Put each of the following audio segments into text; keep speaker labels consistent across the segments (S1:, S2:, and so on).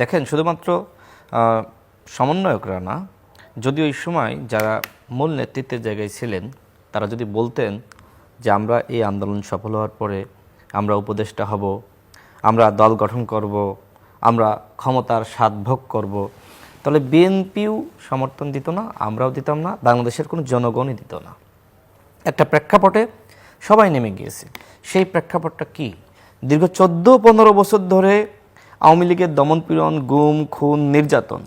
S1: দেখেন, শুধুমাত্র সমন্বয়করা না যদি ওই সময় যারা মূল নেতৃত্বের জায়গায় ছিলেন, তারা যদি বলতেন যে আমরা এই আন্দোলন সফল হওয়ার পরে আমরা উপদেষ্টা হব, আমরা দল গঠন করব, আমরা ক্ষমতার স্বাদ ভোগ করব, তাহলে বিএনপিও সমর্থন দিত না, আমরাও দিতাম না, বাংলাদেশের কোনো জনগণই দিত না। একটা প্রেক্ষাপটে সবাই নেমে গিয়েছে। সেই প্রেক্ষাপটটা কি? দীর্ঘ চোদ্দ পনেরো বছর ধরে আওয়ামী লীগের দমনপীড়ন গুম, খুন, নির্যাতন।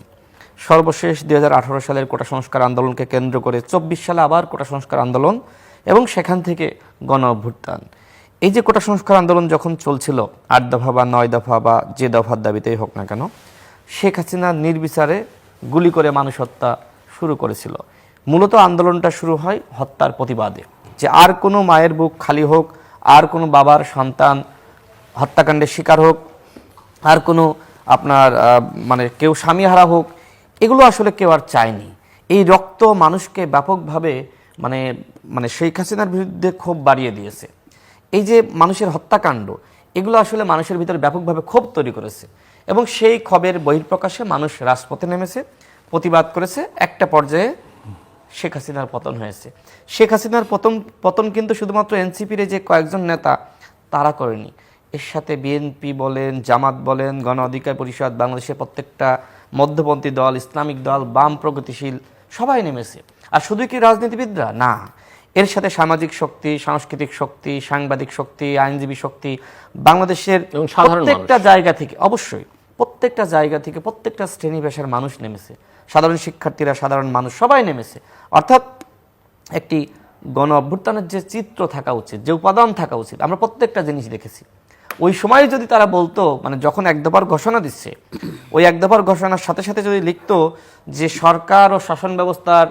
S1: সর্বশেষ দু হাজার আঠারো সালের কোটা সংস্কার আন্দোলনকে কেন্দ্র করে চব্বিশ সালে আবার কোটা সংস্কার আন্দোলন এবং সেখান থেকে গণ অভ্যুত্থান এই যে কোটা সংস্কার আন্দোলন যখন চলছিল, আট দফা বা নয় দফা বা যে দফার দাবিতেই হোক না কেন, শেখ হাসিনা নির্বিচারে গুলি করে মানুষ হত্যা শুরু করেছিল। মূলত আন্দোলনটা শুরু হয় হত্যার প্রতিবাদে। যে আর কোনো মায়ের বুক খালি হোক, আর কোনো বাবার সন্তান হত্যাকাণ্ডের শিকার হোক আর কোনো আপনার মানে কেউ স্বামীহারা হোক, এগুলো আসলে কেউ আর চায়নি। এই রক্ত মানুষকে ব্যাপকভাবে মানে মানে শেখ হাসিনার বিরুদ্ধে ক্ষোভ বাড়িয়ে দিয়েছে। এই যে মানুষের হত্যাকাণ্ড, এগুলো আসলে মানুষের ভিতরে ব্যাপকভাবে ক্ষোভ তৈরি করেছে এবং সেই ক্ষোভের বহির্প্রকাশে মানুষ রাজপথে নেমেছে, প্রতিবাদ করেছে, একটা পর্যায়ে শেখ হাসিনার পতন হয়েছে। শেখ হাসিনার পতন পতন কিন্তু শুধুমাত্র এনসিপির যে কয়েকজন নেতা, তারা করেনি। এর সাথে বিএনপি বলেন জামাত বলেন গণ অধিকার পরিষদ বাংলাদেশের প্রত্যেকটা মধ্যপন্থী দল ইসলামিক দল বাম প্রগতিশীল সবাই নেমেছে। আর শুধু কি রাজনীতিবিদরা? না। এর সাথে সামাজিক শক্তি সাংস্কৃতিক শক্তি সাংবাদিক শক্তি আইনজীবী শক্তি বাংলাদেশের। প্রত্যেকটা জায়গা থেকে অবশ্যই প্রত্যেকটা জায়গা থেকে প্রত্যেকটা শ্রেণি পেশার মানুষ নেমেছে। সাধারণ শিক্ষার্থীরা সাধারণ মানুষ সবাই নেমেছে। অর্থাৎ একটি গণ অভ্যুত্থানের যে চিত্র থাকা উচিত যে উপাদান থাকা উচিত আমরা প্রত্যেকটা জিনিস দেখেছি। ওই সময় যদি তারা বলতো মানে যখন এক দফার ঘোষণা দিচ্ছে, ওই এক দফার ঘোষণার সাথে সাথে যদি লিখতো যে সরকার ও শাসন ব্যবস্থার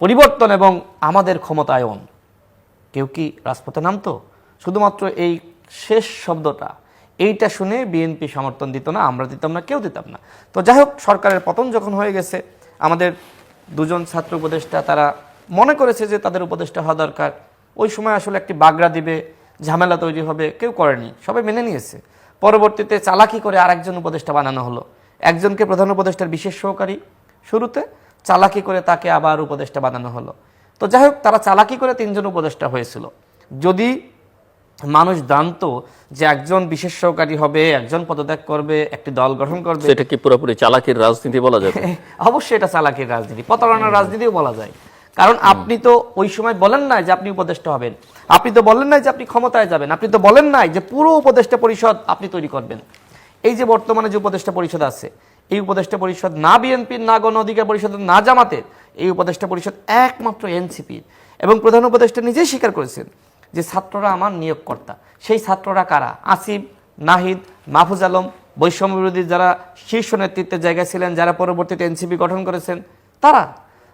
S1: পরিবর্তন এবং আমাদের ক্ষমতায়ন, কেউ কি রাজপথে নামতো? শুধুমাত্র এই শেষ শব্দটা, এইটা শুনে বিএনপি সমর্থন দিত না, আমরা দিতাম না, কেউ দিতাম না। তো যাই হোক, সরকারের পতন যখন হয়ে গেছে, আমাদের দুজন ছাত্র উপদেষ্টা তারা মনে করেছে যে তাদের উপদেষ্টা হওয়া দরকার। ওই সময় আসলে একটি বাগড়া দিবে ঝামেলা তৈরি হবে কেউ করেনি সবাই মেনে নিয়েছে। পরবর্তীতে চালাকি করে আরেকজন উপদেষ্টা বানানো হলো। একজনকে প্রধান উপদেষ্টার বিশেষ সহকারী। শুরুতে চালাকি করে তাকে আবার উপদেষ্টা বানানো হলো। তো যাই হোক তারা চালাকি করে তিনজন উপদেষ্টা হয়েছিল। যদি মানুষ জানতো যে একজন বিশেষ সহকারী হবে একজন পদত্যাগ করবে একটি দল গঠন করবে
S2: সেটা কি পুরোপুরি চালাকির রাজনীতি বলা যাবে?
S1: অবশ্যই এটা চালাকির রাজনীতি। প্রতারণার রাজনীতিও বলা যায়। কারণ আপনি তো ওই সময় বলেন না যে আপনি উপদেষ্টা হবেন। আপনি তো বলেন নাই যে আপনি ক্ষমতায় যাবেন। আপনি তো বলেন নাই যে পুরো উপদেষ্টা পরিষদ আপনি তৈরি করবেন। এই যে বর্তমানে যে উপদেষ্টা পরিষদ আছে এই উপদেষ্টা পরিষদ না বিএনপির না গণ অধিকার পরিষদের না জামাতের এই উপদেষ্টা পরিষদ একমাত্র এনসিপির। এবং প্রধান উপদেষ্টা নিজেই স্বীকার করেছেন যে ছাত্ররা আমার নিয়োগকর্তা। সেই ছাত্ররা কারা? আসিফ নাহিদ মাহফুজ আলম বৈষম্য বিরোধী যারা শীর্ষ নেতৃত্বের জায়গায় ছিলেন যারা পরবর্তীতে এনসিপি গঠন করেছেন তারা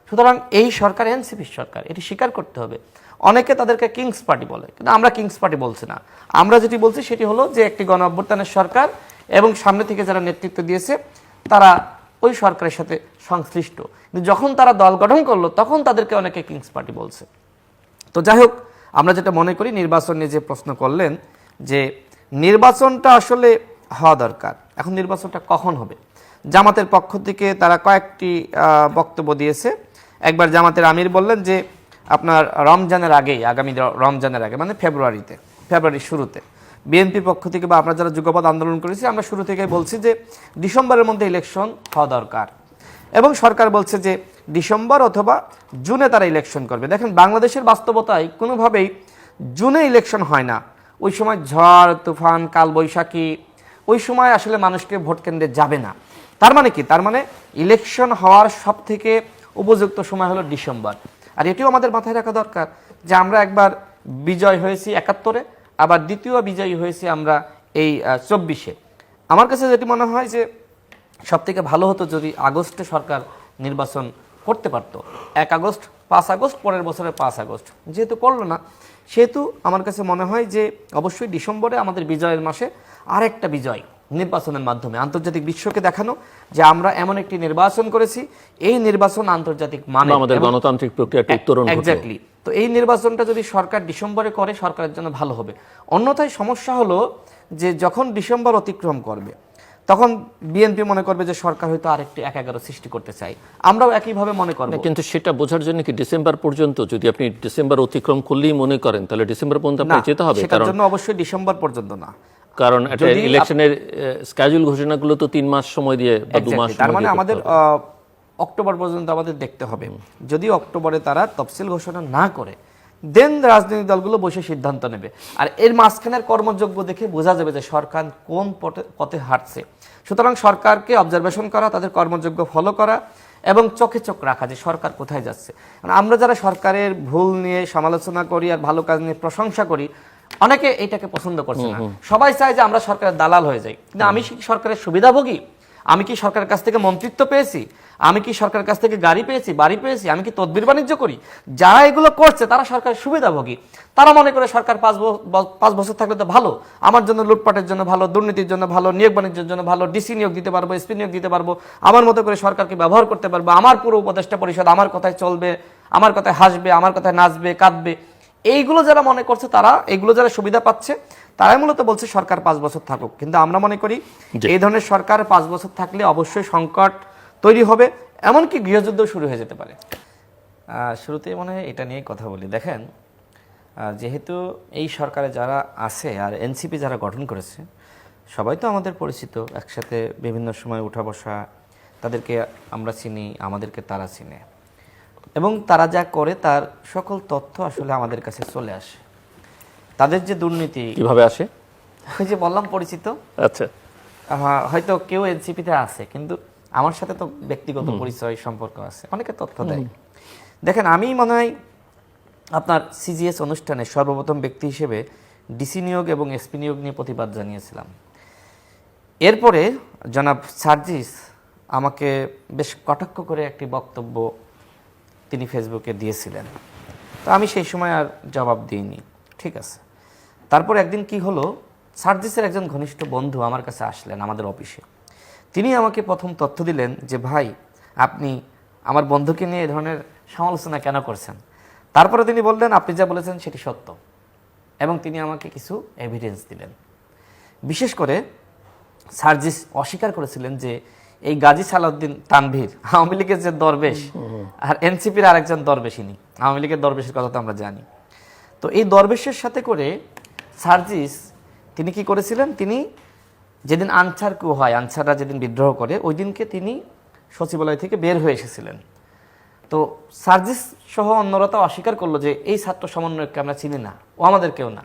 S1: সুতরাং এই সরকার এনসিপির সরকার, এটি স্বীকার করতে হবে। অনেকে তাদেরকে কিংস পার্টি বলে, কিন্তু আমরা কিংস পার্টি বলছি না। আমরা যেটি বলছি সেটি হলো যে একটি গণ অভ্যুত্থানের সরকার এবং সামনে থেকে যারা নেতৃত্ব দিয়েছে, তারা ওই সরকারের সাথে সংশ্লিষ্ট। কিন্তু যখন তারা দল গঠন করল, তখন তাদেরকে অনেকে কিংস পার্টি বলছে। তো যাই হোক, আমরা যেটা মনে করি, নির্বাচন নিয়ে যে প্রশ্ন করলেন যে নির্বাচনটা আসলে হওয়া দরকার। এখন নির্বাচনটা কখন হবে? জামাতের পক্ষ থেকে তারা কয়েকটি বক্তব্য দিয়েছে। একবার জামাতের আমির বললেন যে, আপনার রমজানের আগেই, আগামী রমজানের আগে মানে ফেব্রুয়ারিতে, ফেব্রুয়ারির শুরুতে বিএনপির পক্ষ থেকে বা আমরা যারা যুগপৎ আন্দোলন করেছি আমরা শুরু থেকে বলছি যে, ডিসেম্বরের মধ্যে ইলেকশন হওয়া দরকার। এবং সরকার বলছে যে, ডিসেম্বর অথবা জুনে তারা ইলেকশন করবে। দেখেন, বাংলাদেশের বাস্তবতায় কোনোভাবেই জুনে ইলেকশন হয় না। ওই সময় ঝড়, তুফান, কালবৈশাখী, ওই সময় আসলে মানুষকে ভোট কেন্দ্রে যাবে না। তার মানে কি? তার মানে ইলেকশন হওয়ার সব থেকে উপযুক্ত সময় হলো ডিসেম্বর। আর এটিও আমাদের মাথায় রাখা দরকার যে আমরা একবার বিজয় হয়েছি একাত্তরে, আবার দ্বিতীয় বিজয়ী হয়েছি আমরা এই চব্বিশে। আমার কাছে যেটি মনে হয় যে সব থেকে ভালো হতো যদি আগস্টে সরকার নির্বাচন করতে পারত। এক আগস্ট, পাঁচ আগস্ট, পরের বছরের পাঁচ আগস্ট। যেহেতু করল না, সেহেতু আমার কাছে মনে হয় যে অবশ্যই ডিসেম্বরে আমাদের বিজয়ের মাসে আরেকটা বিজয় নির্বাচনের মাধ্যমে। আন্তর্জাতিক বিশ্বকে দেখানো যে আমরা এমন একটি নির্বাচন করেছি এই নির্বাচন আন্তর্জাতিক মানে
S2: আমাদের গণতান্ত্রিক প্রক্রিয়াটি উত্তরণ।
S1: এক্স্যাক্টলি তো এই নির্বাচনটা যদি সরকার ডিসেম্বরে করে সরকারের জন্য ভালো হবে। অন্যথায় সমস্যা হলো যে যখন ডিসেম্বর অতিক্রম করবে তখন বিএনপি মনে করবে যে সরকার হয়তো আরেকটি এক এগারো সৃষ্টি করতে চাই আমরাও একইভাবে মনে করব।
S2: কিন্তু সেটা বোঝার জন্য কি ডিসেম্বর পর্যন্ত যদি আপনি ডিসেম্বর অতিক্রম করলেই মনে করেন তাহলে ডিসেম্বর পর্যন্ত
S1: না
S2: আপনাকে যেতে হবে
S1: সেটার জন্য অবশ্যই ডিসেম্বর পর্যন্ত না।
S2: কারণ একটা ইলেকশনের স্কেজুল ঘোষণাগুলো তো তিন মাস সময় দিয়ে বা দু মাস
S1: তার মানে আমাদের অক্টোবর পর্যন্ত আমাদের দেখতে হবে। যদি অক্টোবরে তারা তফসিল ঘোষণা না করে দেন রাজনৈতিক দলগুলো বসে সিদ্ধান্ত নেবে। আর এর মাঝখানের কর্মযোগ্য দেখে বোঝা যাবে যে সরকার কোন পথে পথে হাঁটছে। সুতরাং সরকারকে অবজারভেশন করা তাদের কর্মযোগ্য ফলো করা এবং চোখে চোখ রাখা যে সরকার কোথায় যাচ্ছে। আমরা যারা সরকারের ভুল নিয়ে সমালোচনা করি আর ভালো কাজ নিয়ে প্রশংসা করি অনেকে এটাকে পছন্দ করছে না। সবাই চায় যে আমরা সরকারের দালাল হয়ে যাই। কিন্তু আমি কি সরকারের সুবিধাভোগী? আমি কি সরকারের কাছ থেকে মন্ত্রিত্ব পেয়েছি? আমি কি সরকারের কাছ থেকে গাড়ি পেয়েছি বাড়ি পেয়েছি? আমি কি তদবির বাণিজ্য করি? যারা এগুলো করছে তারা সরকারের সুবিধাভোগী। তারা মনে করে সরকার পাঁচ পাঁচ বছর থাকলে তো ভালো। আমার জন্য লুটপাটের জন্য ভালো দুর্নীতির জন্য ভালো নিয়োগ বাণিজ্যের জন্য ভালো ডিসি নিয়োগ দিতে পারব এসপি নিয়োগ দিতে পারব। আমার মতো করে সরকারকে ব্যবহার করতে পারব। আমার পুরো উপদেষ্টা পরিষদ আমার কথায় চলবে আমার কথায় হাসবে আমার কথায় নাচবে কাঁদবে। এইগুলো যারা মনে করছে তারা এইগুলো যারা সুবিধা পাচ্ছে তারাই মূলত বলছে সরকার পাঁচ বছর থাকুক। কিন্তু আমরা মনে করি। এই ধরনের সরকার পাঁচ বছর থাকলে অবশ্যই সংকট তৈরি হবে এমনকি গৃহযুদ্ধ শুরু হয়ে যেতে পারে। আহ, শুরুতেই মনে হয় এটা নিয়েই কথা বলি। দেখেন যেহেতু এই সরকারে যারা আছে আর এনসিপি যারা গঠন করেছে সবাই তো আমাদের পরিচিত একসাথে বিভিন্ন সময় উঠা বসা তাদেরকে আমরা চিনি আমাদেরকে তারা চিনে। এবং তারা যা করে তার সকল তথ্য আসলে আমাদের কাছে চলে আসে। তাদের যে দুর্নীতি
S2: কীভাবে আসে?
S1: ওই যে বললাম পরিচিত।
S2: আচ্ছা।
S1: হয়তো কেউ এনসিপিতে আছে কিন্তু আমার সাথে তো ব্যক্তিগত পরিচয় সম্পর্ক আছে অনেকে তথ্য দেয়। দেখেন আমি মনে হয় আপনার সিজিএস অনুষ্ঠানে সর্বপ্রথম ব্যক্তি হিসেবে ডিসি নিয়োগ এবং এসপি নিয়োগ নিয়ে প্রতিবাদ জানিয়েছিলাম। এরপরে জনাব সার্জিস আমাকে বেশ কটাক্ষ করে একটি বক্তব্য তিনি ফেসবুকে দিয়েছিলেন। তো আমি সেই সময় আর জবাব দিইনি। ঠিক আছে। তারপর একদিন কি হলো, সার্জিসের একজন ঘনিষ্ঠ বন্ধু আমার কাছে আসলেন আমাদের অফিসে। তিনি আমাকে প্রথম তথ্য দিলেন যে, ভাই, আপনি আমার বন্ধুকে নিয়ে এ ধরনের সমালোচনা কেন করছেন? তারপরে তিনি বললেন, আপনি যা বলেছেন সেটি সত্য। এবং তিনি আমাকে কিছু এভিডেন্স দিলেন। বিশেষ করে সার্জিস অস্বীকার করেছিলেন যে এই গাজী সালাউদ্দিন তানভীর আওয়ামী লীগের যে দরবেশ আর এনসিপির আরেকজন দরবেশিনী আওয়ামী লীগের দরবেশের কথা তো আমরা জানি। তো এই দরবেশের সাথে করে সার্জিস তিনি কি করেছিলেন? তিনি যেদিন আনসার কু হয় আনসাররা যেদিন বিদ্রোহ করে ওই দিনকে তিনি সচিবালয় থেকে বের হয়ে এসেছিলেন। তো সার্জিস সহ অন্যরা তো অস্বীকার করল যে এই ছাত্র সমন্বয়ককে আমরা চিনি না ও আমাদের কেউ না।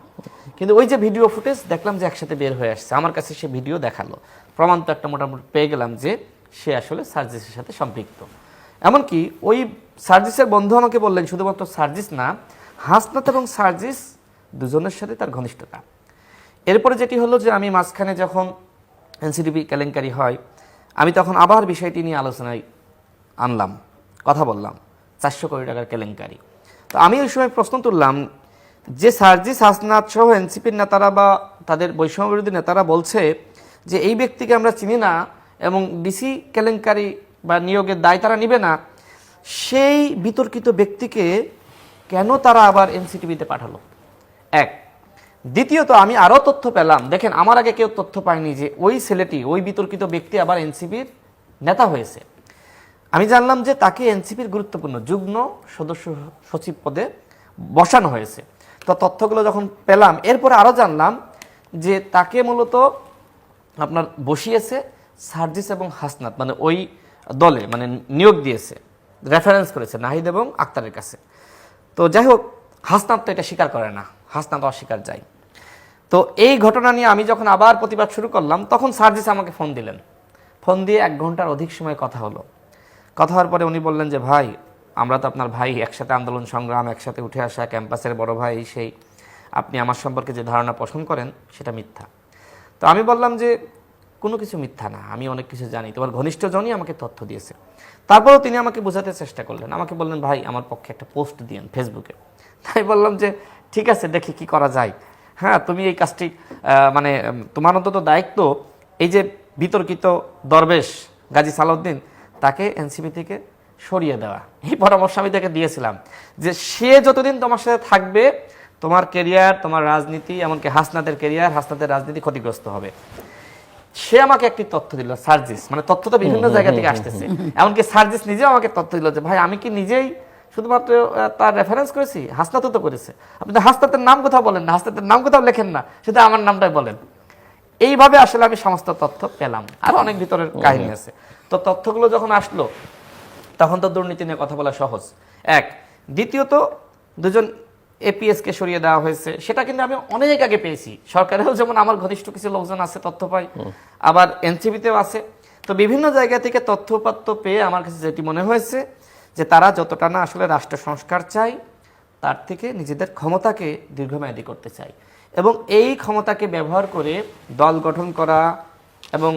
S1: কিন্তু ওই যে ভিডিও ফুটেজ দেখলাম যে একসাথে বের হয়ে আসছে। আমার কাছে সে ভিডিও দেখাল। প্রমাণ তো একটা মোটামুটি পেয়ে গেলাম যে সে আসলে সার্জিসের সাথে সম্পৃক্ত। এমনকি ওই সার্জিসের বন্ধু আমাকে বললেন, শুধুমাত্র সার্জিস না হাসনাথ এবং সার্জিস দুজনের সাথে তার ঘনিষ্ঠতা। এরপরে যেটি হলো যে আমি মাঝখানে যখন এনসিডিবি কেলেঙ্কারি হয়, আমি তখন আবার বিষয়টি নিয়ে আলোচনায় আনলাম, কথা বললাম, চারশো কোটি টাকার কেলেঙ্কারি। তো আমি ওই সময় প্রশ্ন তুললাম যে সার্জিস হাসনাত সহ এনসিপির নেতারা বা তাদের বৈষম্য বিরোধী নেতারা বলছে যে এই ব্যক্তিকে আমরা চিনি না এবং ডিসি কেলেঙ্কারি বা নিয়োগের দায় তারা নিবে না, সেই বিতর্কিত ব্যক্তিকে কেন তারা আবার এনসিটিভিতে পাঠালো? এক। দ্বিতীয়ত, আমি আরও তথ্য পেলাম। দেখেন, আমার আগে কেউ তথ্য পায়নি যে ওই ছেলেটি, ওই বিতর্কিত ব্যক্তি আবার এনসিপির নেতা হয়েছে। আমি জানলাম যে তাকে এনসিপির গুরুত্বপূর্ণ যুগ্ম সদস্য সচিব পদে বসানো হয়েছে। তো তথ্যগুলো যখন পেলাম, এরপরে আরও জানলাম যে তাকে মূলত আপনার বসিয়েছে সার্জিস এবং হাসনাত মানে ওই দলে মানে নিয়োগ দিয়েছে রেফারেন্স করেছে নাহিদ এবং আক্তারের কাছে। তো যাই হোক, হাসনাত তো এটা স্বীকার করে না, হাসনাত অস্বীকার যায়। তো এই ঘটনা নিয়ে আমি যখন আবার প্রতিবাদ শুরু করলাম, তখন সার্জিস আমাকে ফোন দিলেন। ফোন দিয়ে এক ঘণ্টার অধিক সময় কথা হলো। কথা হওয়ার পরে উনি বললেন যে, ভাই আমরা তো আপনার ভাই, একসাথে আন্দোলন সংগ্রাম, একসাথে উঠে আসা ক্যাম্পাসের বড় ভাই, সেই আপনি আমার সম্পর্কে যে ধারণা পোষণ করেন, সেটা মিথ্যা। তো আমি বললাম যে, কোনো কিছু মিথ্যা না, আমি অনেক কিছু জানি। তোমার ঘনিষ্ঠজনই আমাকে তথ্য দিয়েছে। তারপরেও তিনি আমাকে বোঝাতে চেষ্টা করলেন। আমাকে বললেন, ভাই, আমার পক্ষে একটা পোস্ট দিয়েন ফেসবুকে। তাই বললাম যে, ঠিক আছে, দেখি কি করা যায়। হ্যাঁ তুমি এই কাজটি মানে তোমার অন্তত দায়িত্ব এই যে বিতর্কিত দরবেশ গাজী সালাউদ্দিন, তাকে এনসিপি থেকে সরিয়ে দেওয়া। এই পরামর্শ আমি তাকে দিয়েছিলাম যে সে যতদিন তোমার সাথে থাকবে তোমার কেরিয়ার তোমার রাজনীতি এমনকি হাসনাতের কেরিয়ার হাসনাতের রাজনীতি ক্ষতিগ্রস্ত হবে। সে আমাকে একটি তথ্য দিল সার্জিস। মানে তথ্য তো বিভিন্ন জায়গা থেকে আসতেছে। এমনকি সার্জিস নিজেও আমাকে তথ্য দিল যে ভাই আমি কি নিজেই শুধুমাত্র তার রেফারেন্স করেছি? হাসনাতও তো করেছে। আপনি হাসনাতের নাম কোথাও বলেন না হাসনাতের নাম কোথাও লেখেন না সেটা আমার নামটাই বলেন। এইভাবে আসলে আমি সমস্ত তথ্য পেলাম। আর অনেক ভিতরের কাহিনী আছে। তো তথ্যগুলো যখন আসলো তখন তো দুর্নীতি নিয়ে কথা বলা সহজ। এক দ্বিতীয়ত দুজন এপিএসকে সরিয়ে দেওয়া হয়েছে সেটা কিন্তু আমি অনেক আগে পেয়েছি। সরকারেও যেমন আমার ঘনিষ্ঠ কিছু লোকজন আছে তথ্য পাই। আবার এনসিবিতেও আছে। তো বিভিন্ন জায়গা থেকে তথ্যপাত্য পেয়ে আমার কাছে যেটি মনে হয়েছে যে তারা যতটা না আসলে রাষ্ট্র সংস্কার চাই তার থেকে নিজেদের ক্ষমতাকে দীর্ঘমেয়াদী করতে চাই। এবং এই ক্ষমতাকে ব্যবহার করে দল গঠন করা এবং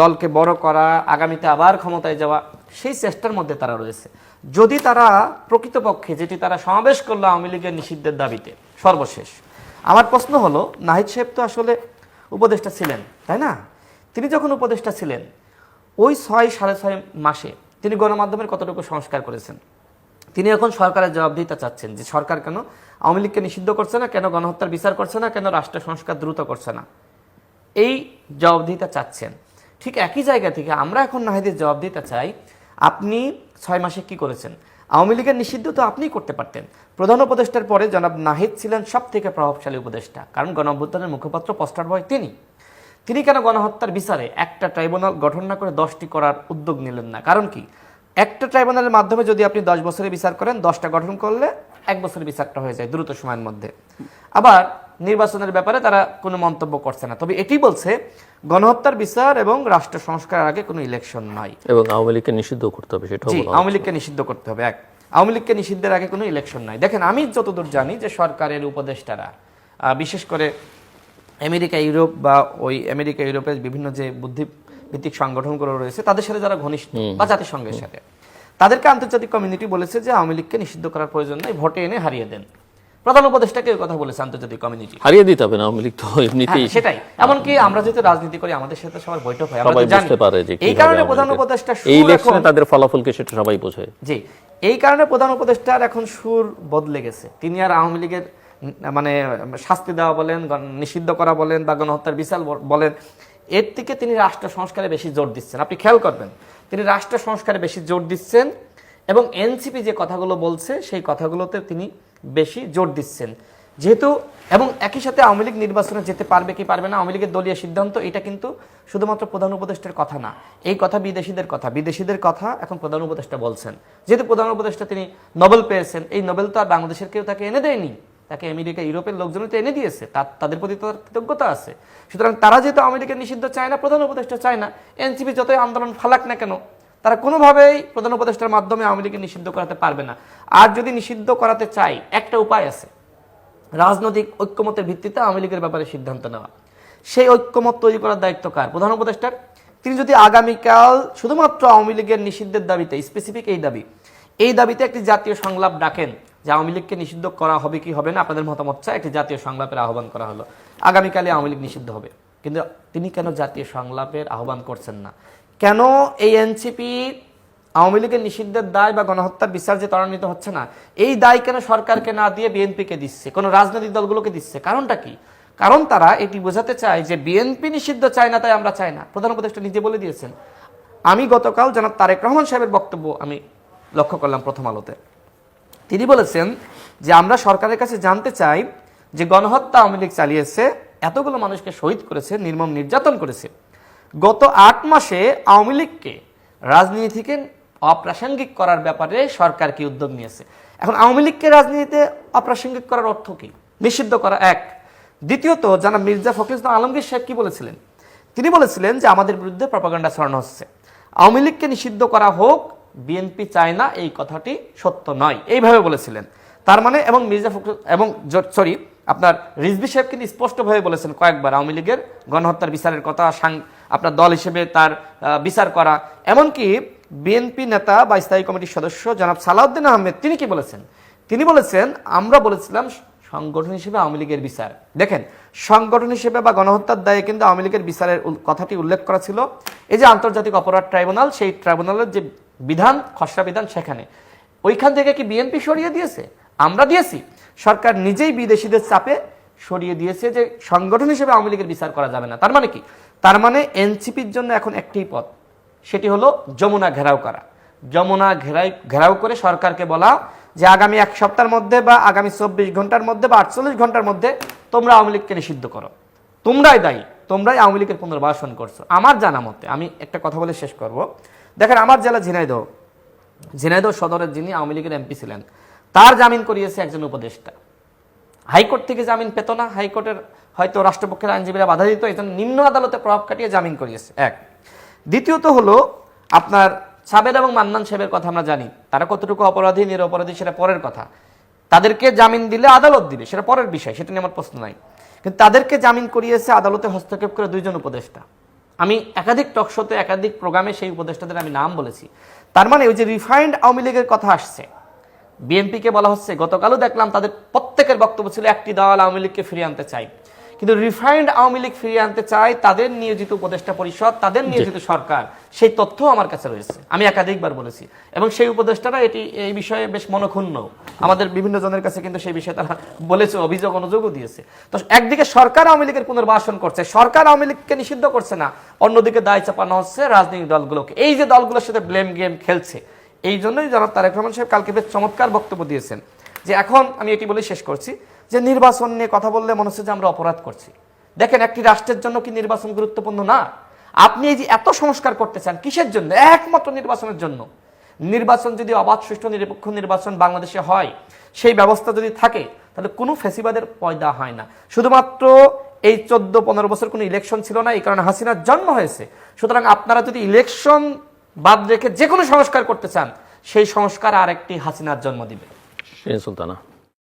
S1: দলকে বড় করা, আগামীতে আবার ক্ষমতায় যাওয়া, সেই চেষ্টার মধ্যে তারা রয়েছে। যদি তারা প্রকৃতপক্ষে, যেটি তারা সমাবেশ করল আওয়ামী লীগের নিষিদ্ধের দাবিতে, সর্বশেষ। আমার প্রশ্ন হলো, নাহিদ সাহেব তো আসলে উপদেষ্টা ছিলেন, তাই না? তিনি যখন উপদেষ্টা ছিলেন, ওই ছয়, সাড়ে ছয় মাসে তিনি গণমাধ্যমের কতটুকু সংস্কার করেছেন? তিনি এখন সরকারের জবাবদিহিতা চাচ্ছেন যে সরকার কেন আওয়ামী লীগকে নিষিদ্ধ করছে না, কেন গণহত্যার বিচার করছে না, কেন রাষ্ট্র সংস্কার দ্রুত করছে না? এই জবাবদিহিতা চাচ্ছেন। ঠিক একই জায়গা থেকে আমরা এখন নাহিদের জবাবদিহিতা চাই, আপনি ছয় মাসে কি করেছেন? আওয়ামী লীগের নিষিদ্ধ তো আপনিই করতে পারতেন। প্রধান উপদেষ্টার পরে জনাব নাহিদ ছিলেন সব থেকে প্রভাবশালী উপদেষ্টা, কারণ গণঅভ্যুত্থানের মুখপাত্র, পোস্টার বয় তিনি। তিনি কেন গণহত্যার বিচারে একটা ট্রাইব্যুনাল গঠন না করে দশটি করার উদ্যোগ নিলেন না? কারণ কি? একটা ট্রাইব্যুনালের মাধ্যমে যদি আপনি দশ বছরের বিচার করেন, দশটা গঠন করলে এক বছরের বিচারটা হয়ে যায় দ্রুত সময়ের মধ্যে। আবার নির্বাচনের ব্যাপারে তারা কোনো মন্তব্য করছে না। তবে এটি বলছে গণহত্যার বিচার এবং রাষ্ট্র সংস্কারের আগে কোনো ইলেকশন নয়।
S2: এবং আওয়ামী লীগকে নিষিদ্ধ করতে হবে বলা
S1: আওয়ামী লীগকে নিষিদ্ধ করতে হবে এক। আওয়ামী লীগকে নিষিদ্ধের আগে কোনো ইলেকশন নাই দেখেন আমি যতদূর জানি যে সরকারের উপদেষ্টারা বিশেষ করে আমেরিকা ইউরোপ বা ওই আমেরিকা ইউরোপের বিভিন্ন যে বুদ্ধি ভিত্তিক সংগঠনগুলো রয়েছে তাদের সাথে যারা ঘনিষ্ঠ বা জাতিসংঘের সাথে তাদেরকে আন্তর্জাতিক কমিউনিটি বলেছে যে আওয়ামী লীগকে নিষিদ্ধ করার প্রয়োজন নাই ভোটে এনে হারিয়ে দেন। প্রধান উপদেষ্টাকে এই কথা বলেছে আন্তর্জাতিক কমিউনিটি
S2: হারিয়ে দিতে হবে না আওয়ামী লীগ তো এমনিতেই
S1: হ্যাঁ, সেটাই। এমনকি আমরা যেহেতু রাজনীতি করি আমাদের সাথে সবার বৈঠক হয় আমরা জানি।
S2: বুঝতে পারে যে
S1: এই কারণে প্রধান উপদেষ্টা
S2: এই
S1: সুর
S2: ইলেকশনে তাদের ফলাফলকে সেটা সবাই বোঝে।
S1: জি এই কারণে প্রধান উপদেষ্টার এখন সুর বদলে গেছে। তিনি আর আওয়ামী লীগের মানে শাস্তি দেওয়া বলেন নিষিদ্ধ করা বলেন বা গণহত্যার বিচার বলেন এর থেকে তিনি রাষ্ট্র সংস্কারে বেশি জোর দিচ্ছেন। আপনি খেয়াল করবেন তিনি রাষ্ট্র সংস্কারে বেশি জোর দিচ্ছেন এবং এনসিপি যে কথাগুলো বলছে, সেই কথাগুলোতে তিনি বেশি জোর দিচ্ছেন। যেহেতু, এবং একই সাথে আওয়ামী লীগ নির্বাচনে যেতে পারবে কি পারবে না, আওয়ামী লীগের দলীয় সিদ্ধান্ত, এটা কিন্তু শুধুমাত্র প্রধান উপদেষ্টার কথা না। এই কথা বিদেশিদের কথা। বিদেশিদের কথা এখন প্রধান উপদেষ্টা বলছেন। যেহেতু প্রধান উপদেষ্টা তিনি নোবেল পেয়েছেন, এই নোবেল তো আর বাংলাদেশের কেউ তাকে এনে দেয়নি। তাকে আমেরিকা, ইউরোপের লোকজনই তো এনে দিয়েছে। তার, তাদের প্রতি তার কৃতজ্ঞতা আছে। সুতরাং তারা যেহেতু লীগের নিষিদ্ধ চায় না, প্রধান উপদেষ্টা চায় না, এনসিপি যতই আন্দোলন ফালাক না কেন তারা কোনোভাবেই প্রধান উপদেষ্টার মাধ্যমে আওয়ামী লীগকে নিষিদ্ধ করাতে পারবে না। আর যদি নিষিদ্ধ করাতে চাই, একটা উপায় আছে। রাজনৈতিক ঐক্যমতের ভিত্তিতে আওয়ামী লীগের ব্যাপারে সিদ্ধান্ত নেওয়া। সেই ঐক্যমত তৈরি করার দায়িত্ব কার? প্রধান উপদেষ্টার? তিনি যদি আগামীকাল শুধুমাত্র আওয়ামী লীগের নিষিদ্ধের দাবিতে স্পেসিফিক এই দাবি, এই দাবিতে একটি জাতীয় সংলাপ ডাকেন যে আওয়ামী লীগকে নিষিদ্ধ করা হবে কি হবে না, আপনাদের মতামত চাই, একটি জাতীয় সংলাপের আহ্বান করা হলো। আগামীকালে আওয়ামী লীগ নিষিদ্ধ হবে। কিন্তু তিনি কেন জাতীয় সংলাপের আহ্বান করছেন না? কেন এই এনসিপি আওয়ামী লীগের নিষিদ্ধের দায় বা গণহত্যার বিচার যে ত্বরান্বিত হচ্ছে না? এই দায় কেন সরকারকে না দিয়ে বিএনপিকে দিচ্ছে? কোনো রাজনৈতিক দলগুলোকে দিচ্ছে? কারণটা কি? কারণ তারা এটি বোঝাতে চায় যে বিএনপি নিষিদ্ধ চায় না, তাই আমরা চাই না। প্রধান উপদেষ্টা নিজে বলে দিয়েছেন। আমি গতকাল জনাব তারেক রহমান সাহেবের বক্তব্য আমি লক্ষ্য করলাম প্রথম আলোতে। তিনি বলেছেন যে আমরা সরকারের কাছে জানতে চাই যে গণহত্যা আওয়ামী লীগ চালিয়েছে, এতগুলো মানুষকে শহীদ করেছে, নির্মম নির্যাতন করেছে। গত আট মাসে আওয়ামী লীগকে রাজনীতি থেকে অপ্রাসঙ্গিক করার ব্যাপারে সরকার কি উদ্যোগ নিয়েছে? এখন আওয়ামী লীগকে রাজনীতিতে অপ্রাসঙ্গিক করার অর্থ কি? নিষিদ্ধ করা এক। দ্বিতীয়ত জানা মির্জা ফখরুল আলমগীর সাহেব কি বলেছিলেন? তিনি বলেছিলেন যে আমাদের বিরুদ্ধে প্রপাগান্ডা ছড়ানো হচ্ছে। আওয়ামী লীগকে নিষিদ্ধ করা হোক, বিএনপি চায় না, এই কথাটি সত্য নয়। এইভাবে বলেছিলেন। তার মানে এবং মির্জা ফখরুল, এবং সরি আপনার রিজবি সাহেব কিন্তু স্পষ্টভাবে বলেছেন কয়েকবার, আওয়ামী লীগের গণহত্যার বিচারের কথা আপনার দল হিসেবে তার বিচার করা। এমনকি বিএনপি নেতা বা স্থায়ী কমিটির সদস্য জনাব সালাউদ্দিন আহমেদ, তিনি কি বলেছেন? তিনি বলেছেন, আমরা বলেছিলাম সংগঠন হিসেবে আওয়ামী লীগের বিচার। দেখেন, সংগঠন হিসেবে বা গণহত্যার দায়ে কিন্তু আওয়ামী লীগের বিচারের কথাটি উল্লেখ করা ছিল। এই যে আন্তর্জাতিক অপরাধ ট্রাইব্যুনাল, সেই ট্রাইব্যুনালের যে বিধান, খসড়া বিধান সেখানে। ওইখান থেকে কি বিএনপি সরিয়ে দিয়েছে? আমরা দিয়েছি। সরকার নিজেই বিদেশিদের চাপে সরিয়ে দিয়েছে যে সংগঠন হিসেবে আওয়ামী লীগের বিচার করা যাবে না। তার মানে কি? তার মানে এনসিপির জন্য এখন একটি পথ। সেটি হলো যমুনা ঘেরাও করা। যমুনা ঘেরাই, ঘেরাও করে সরকারকে বলা যে আগামী এক সপ্তাহের মধ্যে বা আগামী চব্বিশ ঘণ্টার মধ্যে বা আটচল্লিশ ঘণ্টার মধ্যে তোমরা আওয়ামী লীগকে নিষিদ্ধ করো। তোমরাই দায়ী। তোমরাই আওয়ামী লীগের পুনর্বাসন করছ। আমার জানা মতে, আমি একটা কথা বলে শেষ করব। দেখেন, আমার জেলা ঝিনাইদহ। ঝিনাইদহ সদরের যিনি আওয়ামী লীগের এমপি ছিলেন, তার জামিন করিয়েছে একজন উপদেষ্টা। হাইকোর্ট থেকে জামিন পেত না। হাইকোর্টের হয়তো রাষ্ট্রপক্ষের আইনজীবীরা বাধা দিত এই জন্য নিম্ন আদালতে প্রভাব খাটিয়ে জামিন করিয়েছে। এক। দ্বিতীয়ত হলো, আপনার সাবের এবং মান্নান সাহেবের কথা আমরা জানি। তারা কতটুকু অপরাধী, নিরপরাধী সেটা পরের কথা। তাদেরকে জামিন দিলে আদালত দিবে, সেটা পরের বিষয়, সেটা নিয়ে আমার প্রশ্ন নাই। কিন্তু তাদেরকে জামিন করিয়েছে আদালতে হস্তক্ষেপ করে দুইজন উপদেষ্টা। আমি একাধিক টকশোতে একাধিক প্রোগ্রামে সেই উপদেষ্টাদের আমি নাম বলেছি। তার মানে ওই যে রিফাইন্ড আওয়ামী লীগের কথা আসছে বিএনপিকে বলা হচ্ছে গতকালও দেখলাম তাদের প্রত্যেকের বক্তব্য ছিল একটি দল আওয়ামী লীগকে ফিরিয়ে আনতে চাই কিন্তু রিফাইন্ড আওয়ামী লীগ ফিরিয়ে আনতে চায় তাদের নিয়োজিত উপদেষ্টা পরিষদ তাদের নিয়োজিত সরকার। সেই তথ্য আমার কাছে রয়েছে আমি একাধিকবার বলেছি। এবং সেই উপদেষ্টারা এটি এই বিষয়ে বেশ মনক্ষুণ্ণ। আমাদের বিভিন্ন জনের কাছে কিন্তু সেই বিষয়ে তারা বলেছে অভিযোগ অনুযোগও দিয়েছে। তো একদিকে সরকার আওয়ামী লীগের পুনর্বাসন করছে সরকার আওয়ামী লীগকে নিষিদ্ধ করছে না অন্যদিকে দায় চাপানো হচ্ছে রাজনৈতিক দলগুলোকে। এই যে দলগুলোর সাথে ব্লেম গেম খেলছে এই জন্যই জনাব তারেক রহমান সাহেব কালকে বেশ চমৎকার বক্তব্য দিয়েছেন যে এখন আমি এটি বলে শেষ করছি যে নির্বাচন নিয়ে কথা বললে মনে হচ্ছে যে আমরা অপরাধ করছি। দেখেন, একটি রাষ্ট্রের জন্য কি নির্বাচন গুরুত্বপূর্ণ? না। আপনি এই যে এত সংস্কার করতে চান, কিসের জন্য? একমাত্র নির্বাচনের জন্য। নির্বাচন যদি অবাধ, সুষ্ঠু, নিরপেক্ষ নির্বাচন বাংলাদেশে হয়, সেই ব্যবস্থা যদি থাকে, তাহলে কোনো ফেসিবাদের পয়দা হয় না। শুধুমাত্র এই চোদ্দ, পনেরো বছর কোনো ইলেকশন ছিল না, এই কারণে হাসিনার জন্ম হয়েছে। সুতরাং আপনারা যদি ইলেকশন বাদ রেখে যে কোনো সংস্কার করতে চান সেই সংস্কার আরেকটি হাসিনার জন্ম দিবে।
S2: সুলতানা।